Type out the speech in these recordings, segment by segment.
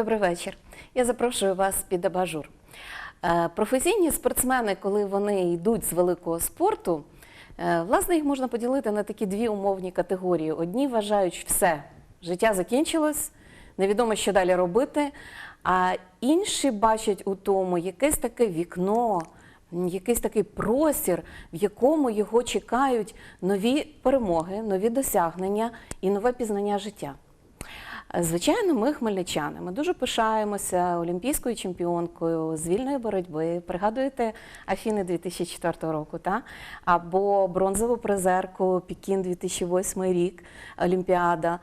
Добрий вечір. Я запрошую вас під абажур. Е, Професійні спортсмени, коли вони йдуть з великого спорту, е, власне, їх можна поділити на такі дві умовні категорії. Одні вважають, що все, життя закінчилось, невідомо, що далі робити. А інші бачать у тому якесь таке вікно, якийсь такий простір, в якому його чекають нові перемоги, нові досягнення і нове пізнання життя. Звичайно, ми хмельничани. Ми дуже пишаємося олімпійською чемпіонкою з вільної боротьби. Пригадуєте Афіни 2004 року, та? або бронзову призерку Пекін 2008 рік, Олімпіада.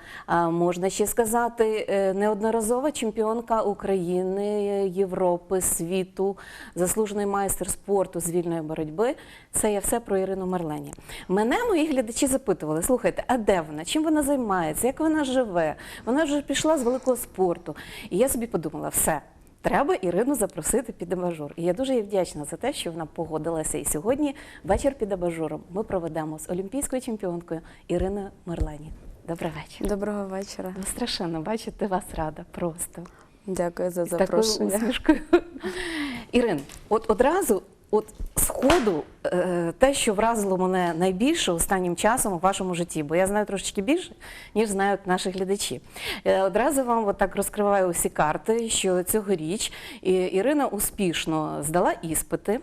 Можна ще сказати, е, неодноразова чемпіонка України, Європи, світу, заслужений майстер спорту з вільної боротьби. Це я все про Ірину Марлені. Мене мої глядачі запитували: слухайте, а де вона? Чим вона займається? Як вона живе? Вона вже пішла з великого спорту. І я собі подумала, все. Треба Ірину запросити під абажур. І я дуже їй вдячна за те, що вона погодилася. І сьогодні вечір під абажуром ми проведемо з олімпійською чемпіонкою Іриною Марлені. Добрий вечір. Доброго вечора. Ну, страшенно бачити вас рада просто. Дякую за З такою запрошення. усмішкою. Ірин, от одразу, от сходу, е, те, що вразило мене найбільше останнім часом у вашому житті, бо я знаю трошечки більше, ніж знають наші глядачі. Е, Одразу вам так розкриваю усі карти, що цьогоріч Ірина успішно здала іспити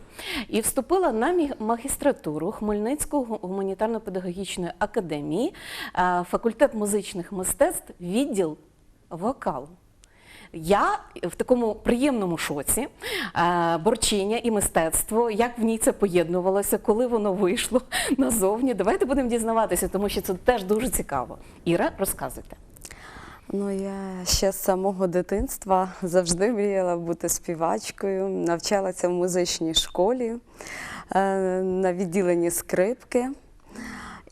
і вступила на магістратуру Хмельницької гуманітарно-педагогічної академії, е, факультет музичних мистецтв, відділ вокалу. Я в такому приємному шоці. Е, Борчиння і мистецтво, як в ній це поєднувалося, коли воно вийшло назовні. Давайте будемо дізнаватися, тому що це теж дуже цікаво. Іра, розказуйте. Ну, я ще з самого дитинства завжди мріяла бути співачкою, навчалася в музичній школі е, на відділенні скрипки.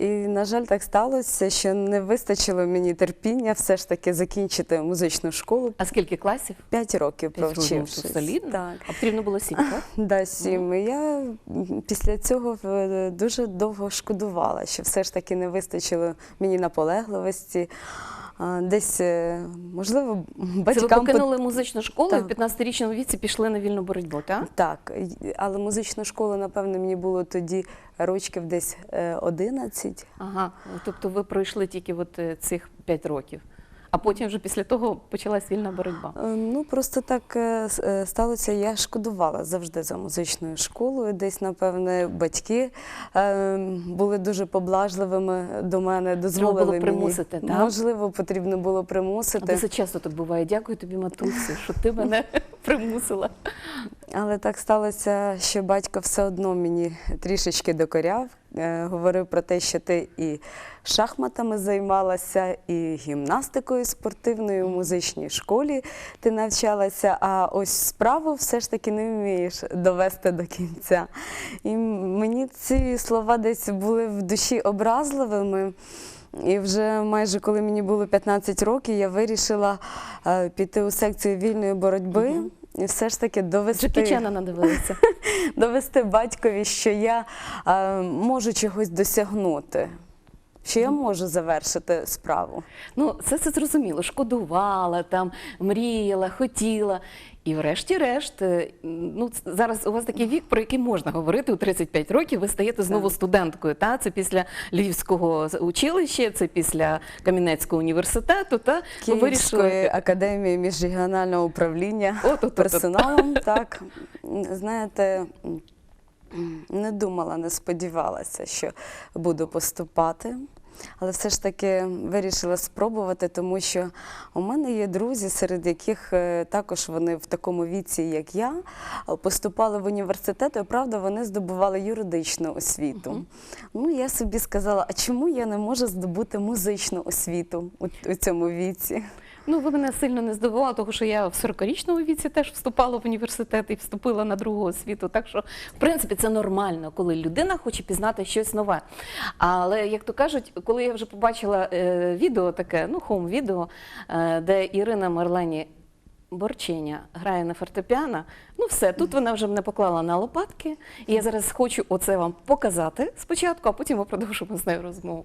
І, на жаль, так сталося, що не вистачило мені терпіння все ж таки закінчити музичну школу. А скільки класів? П'ять років провчившись. ну, солідно. Так. А потрібно було сім, так? Да, сім. І Я після цього е, дуже довго шкодувала, що все ж таки не вистачило мені наполегливості. Десь, можливо, можливо, Це ви покинули музичну школу і в 15-річному віці пішли на вільну боротьбу, так? Так, але музична школа, напевно, мені було тоді рочків десь е, 11. Ага. Тобто ви пройшли тільки от е, цих 5 років. А потім вже після того почалась вільна боротьба. Е, Ну, просто так е, е, сталося, я шкодувала завжди за музичною школою. Десь, напевне, батьки були дуже поблажливими до мене, дозволили було примусити, так? Можливо, потрібно було примусити. Досить часто так буває. Дякую тобі, матусі, що ти мене примусила. Але так сталося, що батько все одно мені трішечки докоряв, говорив про те, що ти і шахматами займалася, і гімнастикою спортивною в музичній школі ти навчалася, а ось справу все ж таки не вмієш довести до кінця. І мені ці слова десь були в душі образливими. І вже майже коли мені було 15 років, я вирішила е, піти у секцію вільної боротьби. І все ж таки довести, Джекі надивилися. довести батькові, що я е, можу чогось досягнути, що я можу завершити справу. Ну, це, це зрозуміло. Шкодувала, там, мріяла, хотіла. І врешті-решт, е, ну, зараз у вас такий вік, про який можна говорити у 35 років, ви стаєте знову Так. студенткою. Та? Це після Львівського училища, це після Кам'янецького університету. Та? Київської вирішили- академії міжрегіонального управління От-от-от-от. персоналом. Так, знаєте, не думала, не сподівалася, що буду поступати. Але все ж таки вирішила спробувати, тому що у мене є друзі, серед яких е, також вони в такому віці, як я, поступали в університет, і правда, вони здобували юридичну освіту. Ну, я собі сказала, а чому я не можу здобути музичну освіту у, у цьому віці? Ну, ви мене сильно не здивували, тому що я в 40-річному віці теж вступала в університет і вступила на другу освіту. Так що, в принципі, це нормально, коли людина хоче пізнати щось нове. Але, як то кажуть, коли я вже побачила е, відео таке, ну, хоум-відео, е, де Ірина Марлені Борчиня грає на фортепіано, ну все, тут вона вже мене поклала на лопатки. І я зараз хочу оце вам показати спочатку, а потім ми продовжимо з нею розмову.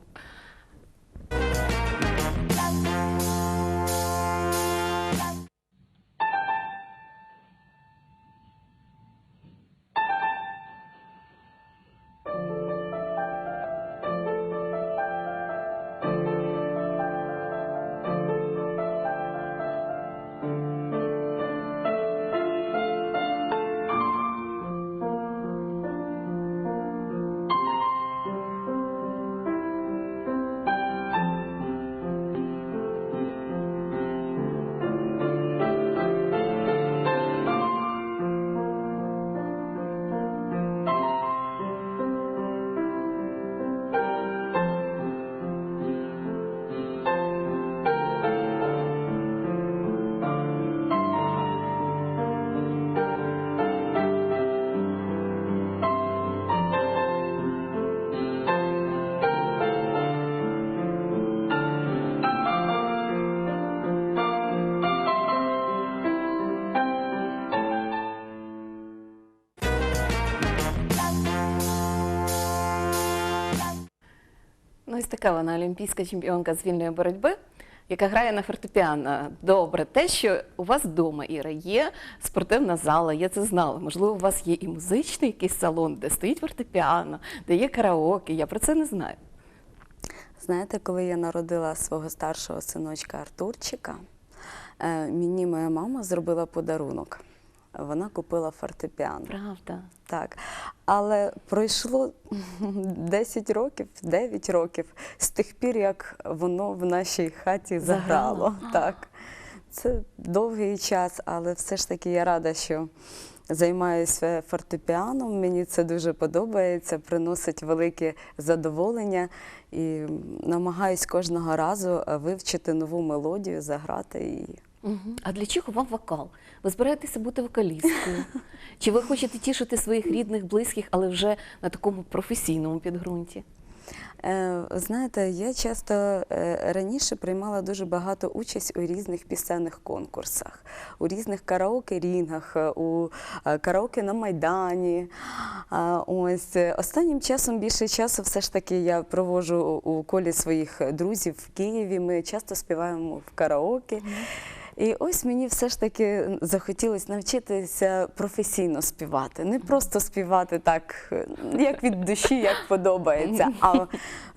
Така вона олімпійська чемпіонка з вільної боротьби, яка грає на фортепіано. Добре, те, що у вас вдома, Іра, є спортивна зала, я це знала. Можливо, у вас є і музичний якийсь салон, де стоїть фортепіано, де є караоке. Я про це не знаю. Знаєте, коли я народила свого старшого синочка Артурчика, е, мені моя мама зробила подарунок. Вона купила фортепіано. Правда. Так. Але пройшло 10 років, 9 років з тих пір, як воно в нашій хаті Заграло. заграло. Так. Це довгий час, але все ж таки я рада, що займаюся фортепіаном. Мені це дуже подобається, приносить велике задоволення і намагаюсь кожного разу е, вивчити нову мелодію, заграти її. Угу. А для чого вам вокал? Ви збираєтеся бути вокалісткою? Чи ви хочете тішити своїх рідних, близьких, але вже на такому професійному підґрунті? Е, Знаєте, я часто е, раніше приймала дуже багато участь у різних пісенних конкурсах, у різних караоке-рінгах, е, у е, караоке на Майдані. А, Ось останнім часом більше часу все ж таки я проводжу у колі своїх друзів в Києві. Ми часто співаємо в караоке. І ось мені все ж таки захотілося навчитися професійно співати. Не просто співати так, як від душі, як подобається, а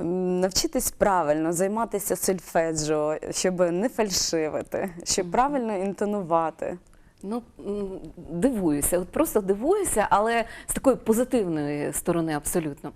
навчитись правильно, займатися сольфеджіо, щоб не фальшивити, щоб правильно інтонувати. Ну, дивуюся, от просто дивуюся, але з такої позитивної сторони абсолютно.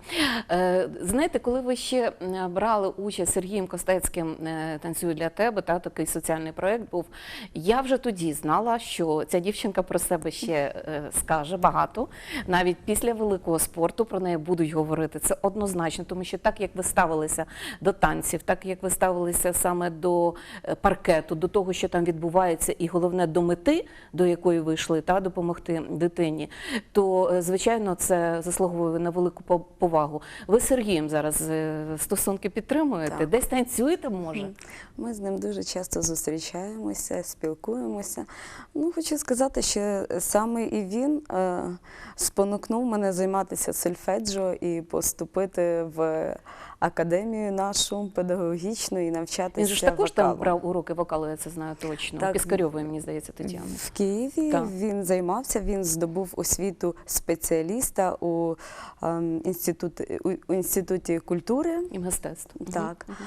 Е, знаєте, коли ви ще брали участь Сергієм Костецьким е, «Танцюю для тебе», та, такий соціальний проєкт був, я вже тоді знала, що ця дівчинка про себе ще е, скаже багато. Навіть після великого спорту про неї будуть говорити. Це однозначно, тому що так, як ви ставилися до танців, так як ви ставилися саме до е, паркету, до того, що там відбувається, і головне до мети, до якої ви йшли, та допомогти дитині, то е, звичайно це заслуговує на велику по- повагу. Ви з Сергієм зараз е, стосунки підтримуєте? Так. Десь танцюєте, може? Ми з ним дуже часто зустрічаємося, спілкуємося. Ну, хочу сказати, що саме і він е, спонукнув мене займатися сольфеджіо і поступити в академію нашу педагогічну і навчатися. Він ж також там брав уроки вокалу, я це знаю точно. Так. Піскарьової, мені здається, Тетяна. В Києві Так. він займався, він здобув освіту спеціаліста у, ем, інституті, у, у інституті культури. І мистецтва. Так. Так.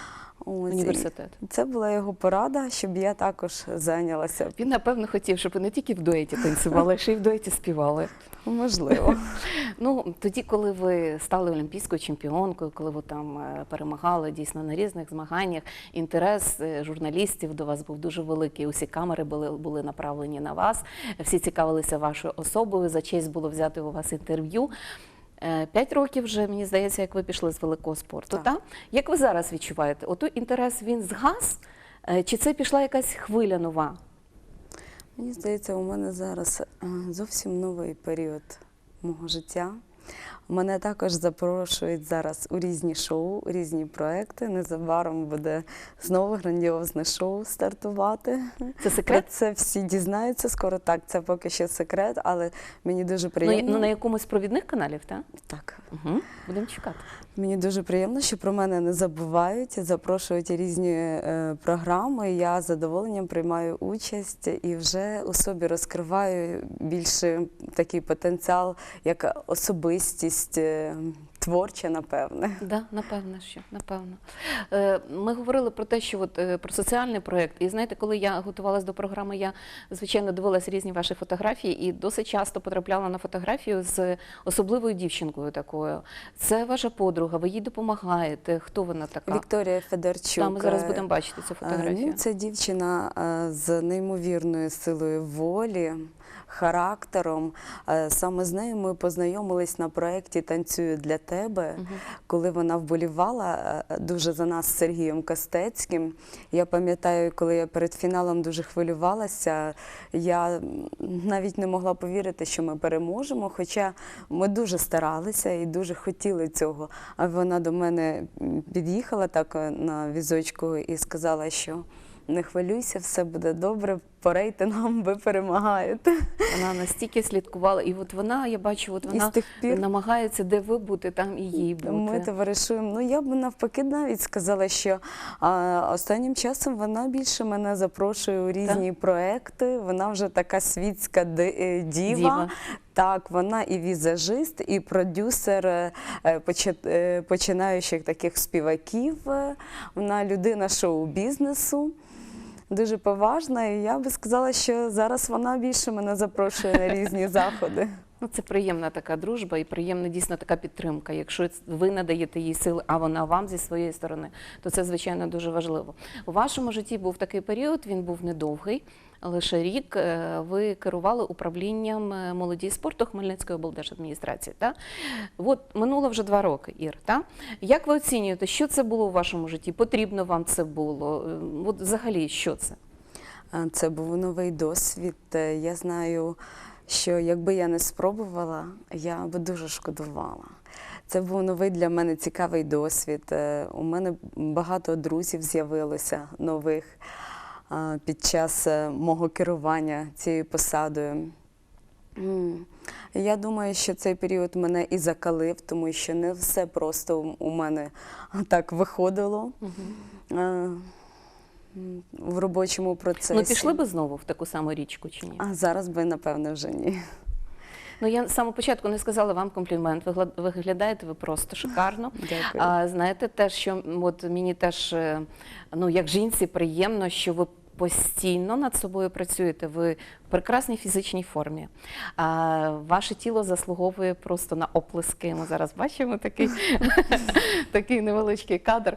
Ось, і Університет. Це була його порада, щоб я також зайнялася. Він, напевно, хотів, щоб ви не тільки в дуеті танцювали, а ще й в дуеті співали. Можливо. Ну, тоді, коли ви стали олімпійською чемпіонкою, коли ви там е, перемагали дійсно на різних змаганнях, інтерес е, журналістів до вас був дуже великий. Усі камери були, були направлені на вас. Всі цікавилися вашою особою. За честь було взяти у вас інтерв'ю. Е, П'ять років вже, мені здається, як ви пішли з великого спорту. Так. Та? Як ви зараз відчуваєте? Ото інтерес він згас? Е, Чи це пішла якась хвиля нова? Мені здається, у мене зараз е, зовсім новий період мого життя. Мене також запрошують зараз у різні шоу, у різні проекти. Незабаром буде знову грандіозне шоу стартувати. Це секрет? це всі дізнаються скоро. Так, це поки що секрет, але мені дуже Ну, приємно. ну, на якомусь з провідних каналів, так? Так. Угу. Будемо чекати. Мені дуже приємно, що про мене не забувають, запрошують різні е, програми. Я з задоволенням приймаю участь і вже у собі розкриваю більше такий потенціал, як особистість е, творча, напевне. Да, напевно, що напевно. Е, Ми говорили про те, що от е, про соціальний проєкт. І знаєте, коли я готувалася до програми, я звичайно дивилася різні ваші фотографії і досить часто потрапляла на фотографію з особливою дівчинкою такою. Це ваша подруга, ви їй допомагаєте. Хто вона така? Вікторія Федорчук. Та, ми зараз будемо бачити цю е, фотографію. Ну, це дівчина з неймовірною силою волі. Характером саме з нею ми познайомились на проєкті Танцюю для тебе, коли вона вболівала е, дуже за нас з Сергієм Костецьким. Я пам'ятаю, коли я перед фіналом дуже хвилювалася, я навіть не могла повірити, що ми переможемо. Хоча ми дуже старалися і дуже хотіли цього. А вона до мене під'їхала так е, на візочку і сказала, що не хвилюйся, все буде добре. По рейтингам ви перемагаєте. Вона настільки слідкувала, і от вона, я бачу, от вона пір намагається, де ви бути, там і їй бути. Ми товаришуємо. Ну я б навпаки навіть сказала, що а, останнім часом вона більше мене запрошує у різні проекти. Вона вже така світська е, діва. Діва. Так, вона і візажист, і продюсер е, е, починаючих таких співаків. Вона людина шоу-бізнесу. Дуже поважна, і я би сказала, що зараз вона більше мене запрошує на різні заходи. Ну, це приємна така дружба і приємна дійсно така підтримка. Якщо ви надаєте їй сили, а вона вам зі своєї сторони, то це звичайно дуже важливо. У вашому житті був такий період, він був недовгий. Лише рік е, ви керували управлінням е, молоді спорту Хмельницької облдержадміністрації. Та? От минуло вже два роки, Ір. Та? Як ви оцінюєте, що це було у вашому житті? Потрібно вам це було? Е, От взагалі, що це? Це був новий досвід. Я знаю, що якби я не спробувала, я би дуже шкодувала. Це був новий для мене цікавий досвід. Е, У мене багато друзів з'явилося нових під час е, мого керування цією посадою. Я думаю, що цей період мене і закалив, тому що не все просто у мене так виходило. М, В робочому процесі. Ну, пішли би знову в таку саму річку чи ні? А зараз би, напевне, вже ні. Ну я з самого початку не сказала вам комплімент. Ви виглядаєте ви просто шикарно. Дякую. А знаєте, те, що от мені теж е, ну як жінці приємно, що ви. Постійно над собою працюєте, ви прекрасній фізичній формі. А, ваше тіло заслуговує просто на оплески. Ми зараз бачимо такий, такий невеличкий кадр.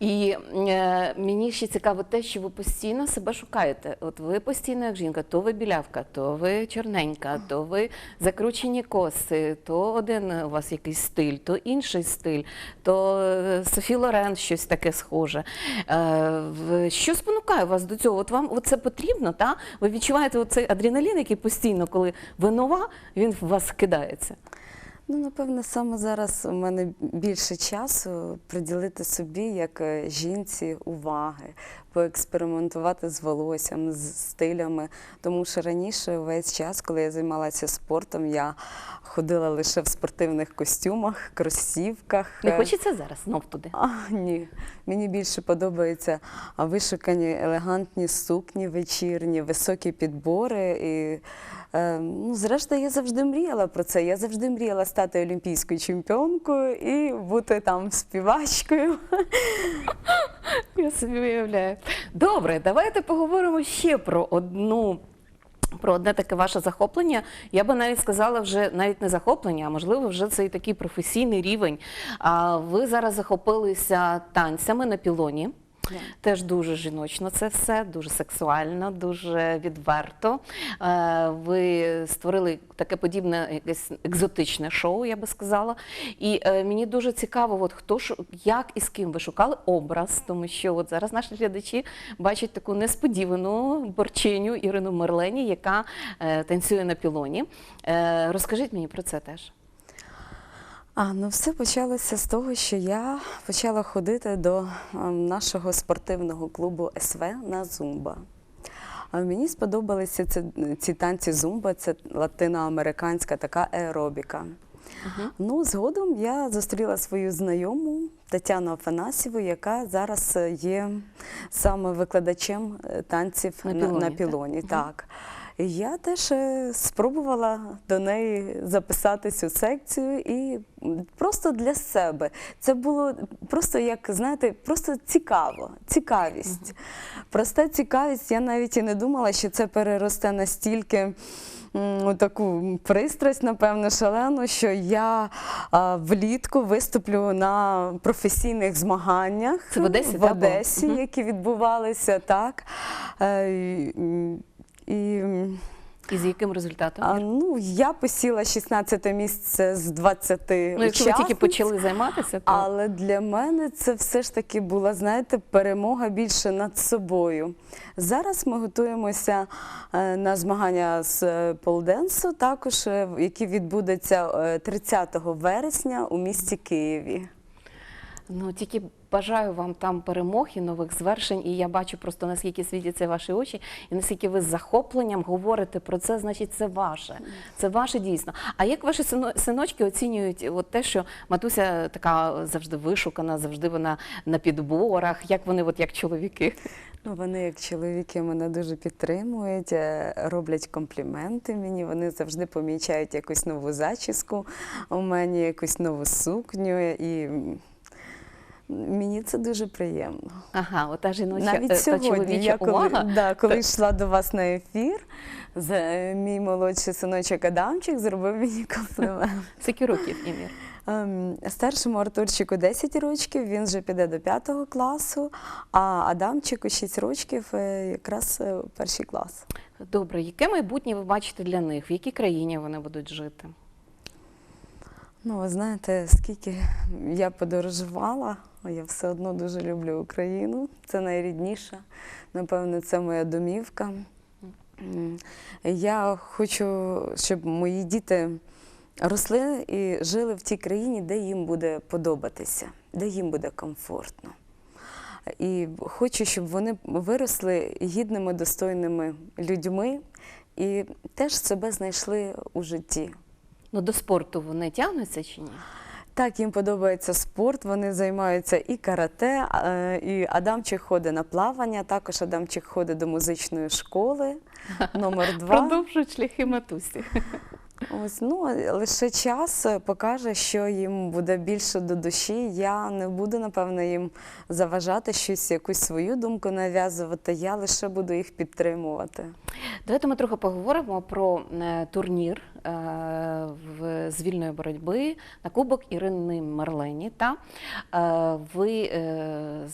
І е, мені ще цікаво те, що ви постійно себе шукаєте. От ви постійно як жінка, то ви білявка, то ви чорненька, то ви закручені коси, то один у вас якийсь стиль, то інший стиль, то е, Софі Лорен щось таке схоже. Е, Що спонукає вас до цього? От вам це потрібно, та? Ви відчуваєте оцей адреналін, який постійно, коли ви нова, він в вас кидається. Ну, напевно, саме зараз у мене більше часу приділити собі, як е, жінці, уваги, поекспериментувати з волоссям, з стилями. Тому що раніше, весь час, коли я займалася спортом, я ходила лише в спортивних костюмах, кросівках. Не хочеться зараз знов туди? А, ні. Мені більше подобаються вишукані елегантні сукні вечірні, високі підбори. І, е, ну, зрештою, я завжди мріяла про це. Я завжди мріяла стати олімпійською чемпіонкою і бути там співачкою. Я собі уявляю. Добре, давайте поговоримо ще про одну. Про одне таке ваше захоплення, я би навіть сказала, вже навіть не захоплення, а можливо, вже це і такий професійний рівень. А ви зараз захопилися танцями на пілоні. Теж дуже жіночно це все, дуже сексуально, дуже відверто. Е, Ви створили таке подібне якесь екзотичне шоу, я би сказала. І е, мені дуже цікаво, от хто ж як і з ким ви шукали образ, тому що от зараз наші глядачі бачать таку несподівану борчиню Ірину Мерлені, яка е, танцює на пілоні. Розкажіть мені про це теж. А ну все почалося з того, що я почала ходити до ем, нашого спортивного клубу СВ на зумба. А мені сподобалися ці, ці танці зумба, це латиноамериканська така аеробіка. Ну, згодом я зустріла свою знайому Тетяну Афанасьєву, яка зараз є саме викладачем е, танців На на, пілоні, на так? пілоні. Так. Я теж е, спробувала до неї записатись у секцію і просто для себе. Це було просто як, знаєте, просто цікаво, цікавість. Проста цікавість. Я навіть і не думала, що це переросте настільки. Таку пристрасть, напевно, шалену, що я а, влітку виступлю на професійних змаганнях Це в Одесі, в? Одесі які відбувалися так. І, і, з яким результатом? а, ну, я посіла 16 місце з 20 ну, якщо ви тільки почали займатися, то Але для мене це все ж таки була, знаєте, перемога більше над собою. Зараз ми готуємося е, на змагання з е, полденсу, також е, які відбудуться е, 30 вересня у місті Києві. Ну тільки бажаю вам там перемог і нових звершень. І я бачу просто наскільки світяться ваші очі, і наскільки ви з захопленням говорите про це, значить, це ваше. Це ваше дійсно. А як ваші синочки оцінюють от те, що матуся така завжди вишукана, завжди вона на підборах? Як вони, от як чоловіки? Ну, вони, як чоловіки, мене дуже підтримують, е, роблять компліменти мені. Вони завжди помічають якусь нову зачіску у мене, якусь нову сукню. І мені це дуже приємно. Ага, ота жіноча Навіть е, та сьогодні, я коли, да, коли йшла до вас на ефір, е, мій молодший синочок Адамчик зробив мені комплімент. Скільки років, Імір? Ем, Старшому Артурчику 10 років, він вже піде до 5 класу, а Адамчику 6 років, е, якраз перший клас. Добре, яке майбутнє ви бачите для них? В якій країні вони будуть жити? Ну, ви знаєте, скільки я подорожувала, я все одно дуже люблю Україну. Це найрідніша. Напевно, це моя домівка. Я хочу, щоб мої діти росли і жили в тій країні, де їм буде подобатися, де їм буде комфортно. І хочу, щоб вони виросли гідними, достойними людьми і теж себе знайшли у житті. Ну, до спорту вони тягнуться чи ні? Так, їм подобається спорт, вони займаються і карате, і Адамчик ходить на плавання, також Адамчик ходить до музичної школи номер два. Продовжують шляхи матусі. Ось, ну, лише час покаже, що їм буде більше до душі. Я не буду, напевно, їм заважати щось, якусь свою думку нав'язувати. Я лише буду їх підтримувати. Давайте ми трохи поговоримо про е, турнір е, з вільної боротьби на Кубок Ірини Марлені. Та е, ви,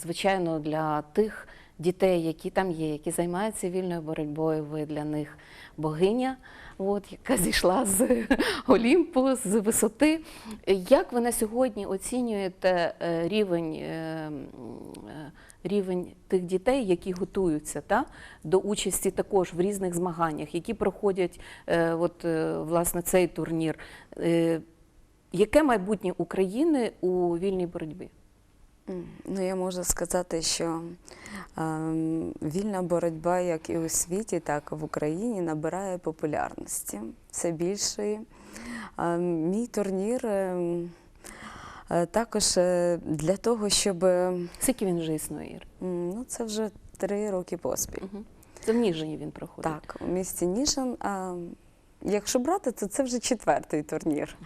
звичайно, для тих дітей, які там є, які займаються вільною боротьбою, ви для них богиня. От, яка зійшла з Олімпу, з висоти. Як ви на сьогодні оцінюєте е, рівень, е, е, рівень тих дітей, які готуються та, до участі також в різних змаганнях, які проходять от, власне, цей турнір? Яке майбутнє України у вільній боротьбі? Ну, я можу сказати, що ем, вільна боротьба як і у світі, так і в Україні набирає популярності все більшої. Ем, мій турнір ем, е, також е, для того, щоб Скільки він вже існує? Ну, це вже три роки поспіль. Мгм. Це в Ніжині він проходить. Так, у місті Ніжин. А, якщо брати, то це вже четвертий турнір.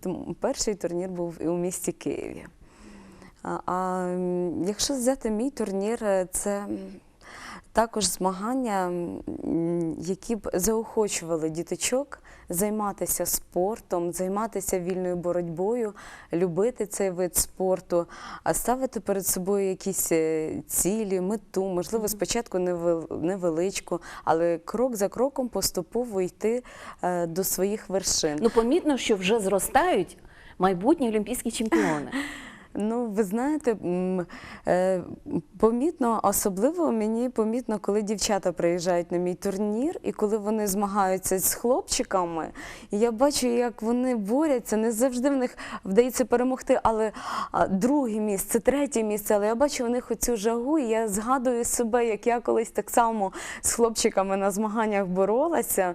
Тому перший турнір був і у місті Києві. А, якщо взяти мій турнір, е, це також змагання, які б заохочували діточок займатися спортом, займатися вільною боротьбою, любити цей вид спорту, а ставити перед собою якісь е, цілі, мету, можливо, спочатку невел- невеличку, але крок за кроком поступово йти е, до своїх вершин. Ну, помітно, що вже зростають майбутні олімпійські чемпіони. Ну, ви знаєте, е, помітно, особливо мені помітно, коли дівчата приїжджають на мій турнір, і коли вони змагаються з хлопчиками, і я бачу, як вони борються, не завжди в них вдається перемогти, але друге місце, третє місце, але я бачу у них оцю жагу, і я згадую себе, як я колись так само з хлопчиками на змаганнях боролася.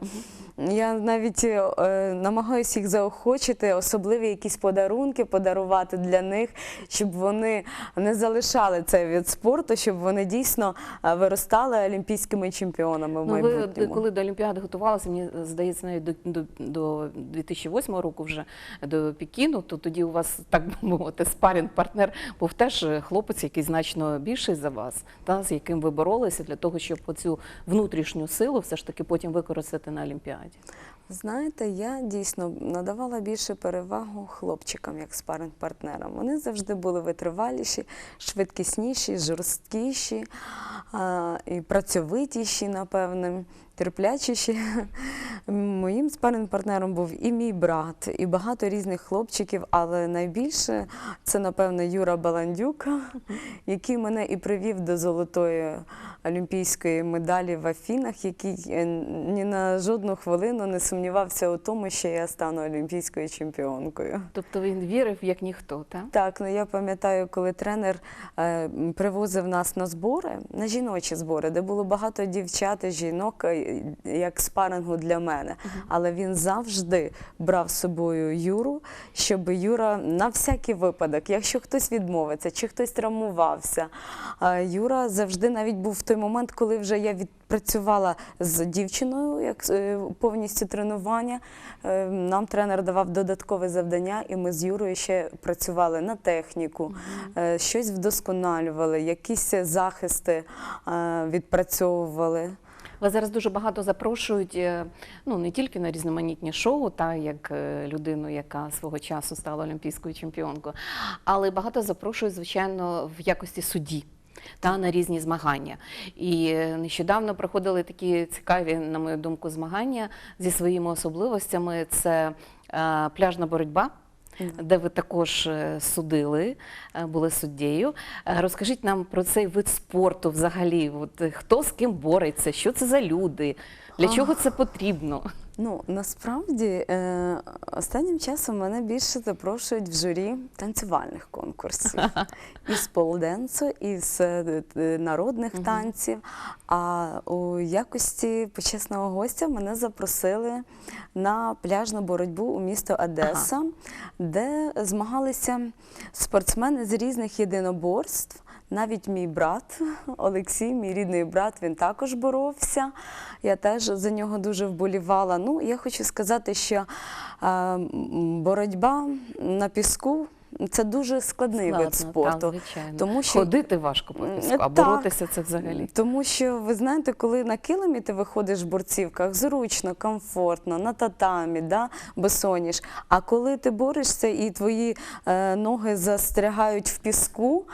Я навіть е, намагаюся їх заохочити, особливі якісь подарунки подарувати для них, щоб вони не залишали цей від спорту, щоб вони дійсно е, виростали олімпійськими чемпіонами в Ну, ви коли до Олімпіади готувалися, мені здається, навіть до, до, до 2008 року вже до Пекіну, то тоді у вас, так би мовити, спарінг партнер був теж хлопець, який значно більший за вас, та, з яким ви боролися для того, щоб оцю внутрішню силу все ж таки потім використати на Олімпіаді. Знаєте, я дійсно надавала більше перевагу хлопчикам як спаринг-партнерам. Вони завжди були витриваліші, швидкісніші, жорсткіші. і працьовитіші, напевне, терплячіші. Моїм спаринг-партнером був і мій брат, і багато різних хлопчиків, але найбільше це, напевно, Юра Баландюк, який мене і привів до золотої олімпійської медалі в Афінах, який е, ні на жодну хвилину не сумнівався у тому, що я стану олімпійською чемпіонкою. Тобто він вірив як ніхто, так? Так, ну я пам'ятаю, коли тренер е, привозив нас на збори, на жіночі збори, де було багато дівчат і жінок, як спарингу для мене. Але він завжди брав з собою Юру, щоб Юра на всякий випадок, якщо хтось відмовиться чи хтось травмувався, е, Юра завжди навіть був в той момент, коли вже я відпрацювала з дівчиною, як е, повністю тренування. Е, Нам тренер давав додаткове завдання, і ми з Юрою ще працювали на техніку, щось вдосконалювали, якісь захисти відпрацьовували. Вас зараз дуже багато запрошують е, ну не тільки на різноманітні шоу, та як е, людину, яка свого часу стала олімпійською чемпіонкою, але багато запрошують, звичайно, в якості судді. Та на різні змагання. І е, нещодавно проходили такі цікаві, на мою думку, змагання зі своїми особливостями. Це е, пляжна боротьба, де ви також е, судили, е, були суддєю. Е, Розкажіть нам про цей вид спорту взагалі. От, хто з ким бореться, що це за люди, для чого це потрібно? Ну насправді е, останнім часом мене більше запрошують в журі танцювальних конкурсів із полденсу, із е, е, народних танців. А у якості почесного гостя мене запросили на пляжну боротьбу у місто Одеса, де змагалися спортсмени з різних єдиноборств. Навіть мій брат Олексій, мій рідний брат, він також боровся. Я теж за нього дуже вболівала. Ну, я хочу сказати, що е, боротьба на піску це дуже складний вид спорту. так, звичайно. тому що Ходити важко по піску, а Так. боротися це взагалі. тому що ви знаєте, коли на килимі ти виходиш в борцівках, зручно, комфортно, на татамі, да, босоніж. А коли ти борешся і твої е, ноги застрягають в піску,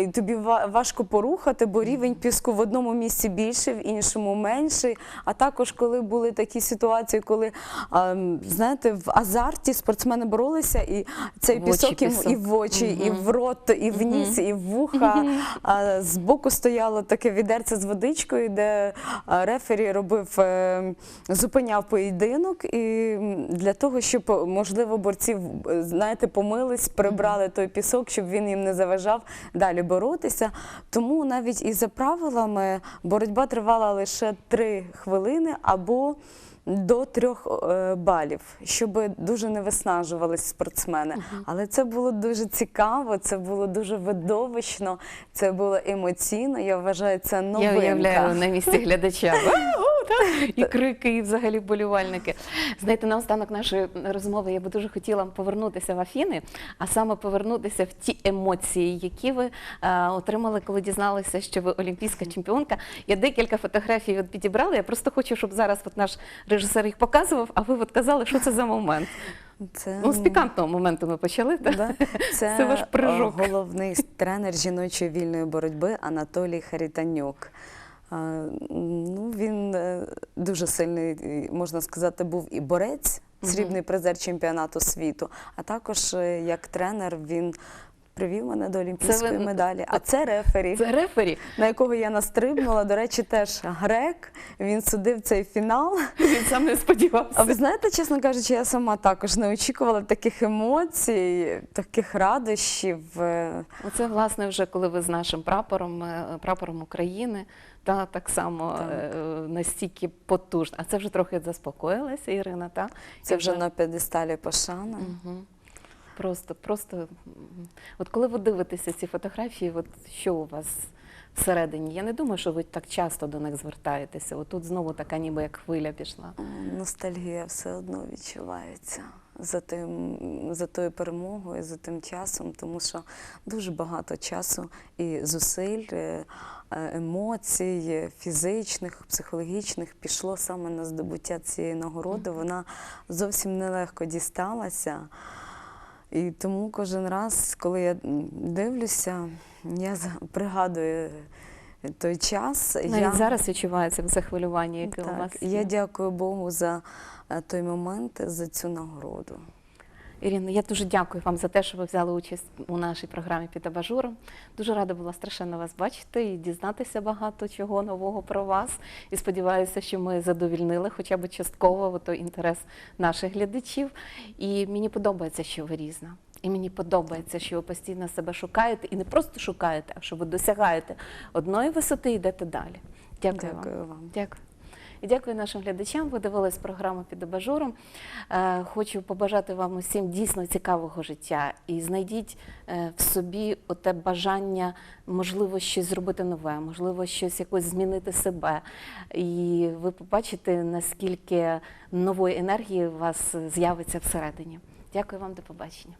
і тобі важко порухати, бо рівень піску в одному місці більший, в іншому менший. А також коли були такі ситуації, коли е, знаєте, в азарті спортсмени боролися, і цей очі пісок їм і в очі, і в рот, і в ніс, і в вуха. А збоку стояло таке відерце з водичкою, де рефері робив, е, зупиняв поєдинок. І для того, щоб, можливо, борців, е, знаєте, помились, прибрали той пісок, щоб він їм не заважав далі боротися. Тому навіть і за правилами боротьба тривала лише три хвилини або до трьох е, балів, щоб дуже не виснажувались спортсмени. Але це було дуже цікаво, це було дуже видовищно, це було емоційно. Я вважаю, це новинка. Я уявляю на місці глядача. І крики, і взагалі болівальники. Знаєте, наостанок нашої розмови я би дуже хотіла повернутися в Афіни, а саме повернутися в ті емоції, які ви е, отримали, коли дізналися, що ви олімпійська чемпіонка. Я декілька фотографій от підібрала. Я просто хочу, щоб зараз от наш режисер їх показував, а ви от казали, що це за момент. Це, Ну, з пікантного моменту ми почали. так? Да. Це, Це ваш прыжок. е, головний тренер жіночої вільної боротьби Анатолій Харітанюк. Ну, він е, дуже сильний, можна сказати, був і борець, срібний призер чемпіонату світу, а також е, як тренер він привів мене до олімпійської ви- медалі. А це рефері. Це рефері. На якого я настрибнула, до речі, теж грек. Він судив цей фінал. Він сам не сподівався. А ви знаєте, чесно кажучи, я сама також не очікувала таких емоцій, таких радощів. Е, Оце власне вже коли ви з нашим прапором, е, прапором України, та так само Так. е, настільки потужно. А це вже трохи заспокоїлася, Ірина, та? Це вже на п'єдесталі пошана. Мгм. Просто, просто. От коли ви дивитеся ці фотографії, от що у вас всередині? Я не думаю, що ви так часто до них звертаєтеся. От тут знову така ніби як хвиля пішла. Ностальгія все одно відчувається за тим, за тою перемогою, за тим часом, тому що дуже багато часу і зусиль, е, е, емоцій, фізичних, психологічних пішло саме на здобуття цієї нагороди. Вона зовсім нелегко дісталася. І тому кожен раз, коли я дивлюся, я пригадую той час. Навіть я... зараз відчувається захвилювання, яке у вас. Є. я дякую Богу за е, той момент, за цю нагороду. Ірина, я дуже дякую вам за те, що ви взяли участь у нашій програмі під абажуром. Дуже рада була страшенно вас бачити і дізнатися багато чого нового про вас. І сподіваюся, що ми задовільнили хоча б частково той інтерес наших глядачів. І мені подобається, що ви різна. І мені подобається, що ви постійно себе шукаєте і не просто шукаєте, а що ви досягаєте одної висоти і йдете далі. Дякую, вам. Вам. Дякую. І дякую нашим глядачам. Ви дивились програму під абажуром. Е, Хочу побажати вам усім дійсно цікавого життя і знайдіть е, в собі оте бажання, можливо, щось зробити нове, можливо, щось якось змінити себе. І ви побачите, наскільки нової енергії у вас з'явиться всередині. Дякую вам, до побачення.